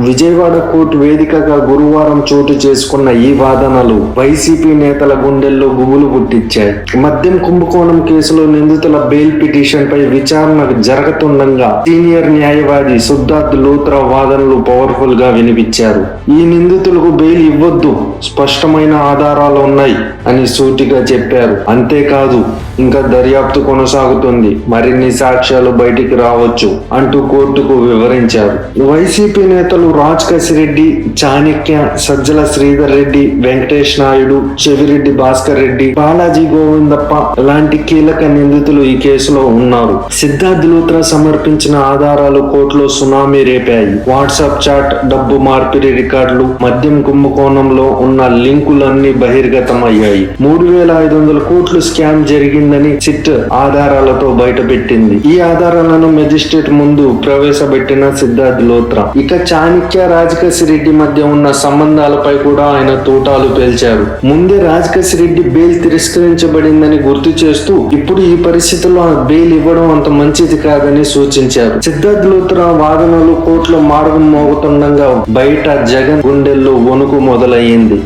Vijayawada court వేదికగా గురువారం చోటు చేసుకున్న ఈ వాదనలు వైసీపీ నేతల గుండెల్లో గుబులు పుట్టించాయి. మద్యం కుంభకోణం కేసులో నిందితుల బెయిల్ పిటిషన్ పై విచారణ జరుగుతుండగా సీనియర్ న్యాయవాది సిద్ధార్థ్ లూత్రా వాదనలు పవర్ఫుల్గా వినిపించారు. ఈ నిందితులకు బెయిల్ ఇవ్వద్దు స్పష్టమైన ఆధారాలు ఉన్నాయి అని సూటిగా చెప్పారు. అంతేకాదు ఇంకా దర్యాప్తు కొనసాగుతుంది. మరిన్ని సాక్ష్యాలు బయటికి రావచ్చు అంటూ కోర్టుకు వివరించారు. వైసీపీ నేతలు రాజ్ కసిరెడ్డి చాణక్య సజ్జల శ్రీధర్ రెడ్డి వెంకటేష్ నాయుడు చెవిరెడ్డి భాస్కర్ రెడ్డి బాలాజీ గోవిందప్ప లాంటి కీలక నిందితులు ఈ కేసులో ఉన్నారు. సిద్ధార్థ్ లూత్రా సమర్పించిన ఆధారాలు కోర్టులో సునామీ రేపాయి. వాట్సాప్ చాట్ డబ్బు మార్పిడి రికార్డులు మద్యం కుంభకోణంలో ఉన్న లింకులన్నీ బహిర్గతమయ్యాయి. మూడు వేల ఐదు వందల కోట్లు స్కామ్ జరిగిందని సిట్ ఆధారాలతో బయటపెట్టింది. ఈ ఆధారాలను మెజిస్ట్రేట్ ముందు ప్రవేశపెట్టిన సిద్ధార్థ్ లోత్రా ఇక చాణక్య రాజకసి రెడ్డి మధ్య ఉన్న సంబంధాలపై కూడా ఆయన తూటాలు పేల్చారు. ముందే రాజకసి రెడ్డి బెయిల్ తిరస్కరించబడిందని గుర్తు చేస్తూ ఇప్పుడు ఈ పరిస్థితుల్లో ఆ బెయిల్ ఇవ్వడం అంత మంచిది కాదని సూచించారు. సిద్ధార్థ్ లోత్రా వాదనలు కోర్టులో మార్గం మోగుతుండగా బయట జగన్ గుండెల్లో వణుకు మొదలయ్యింది.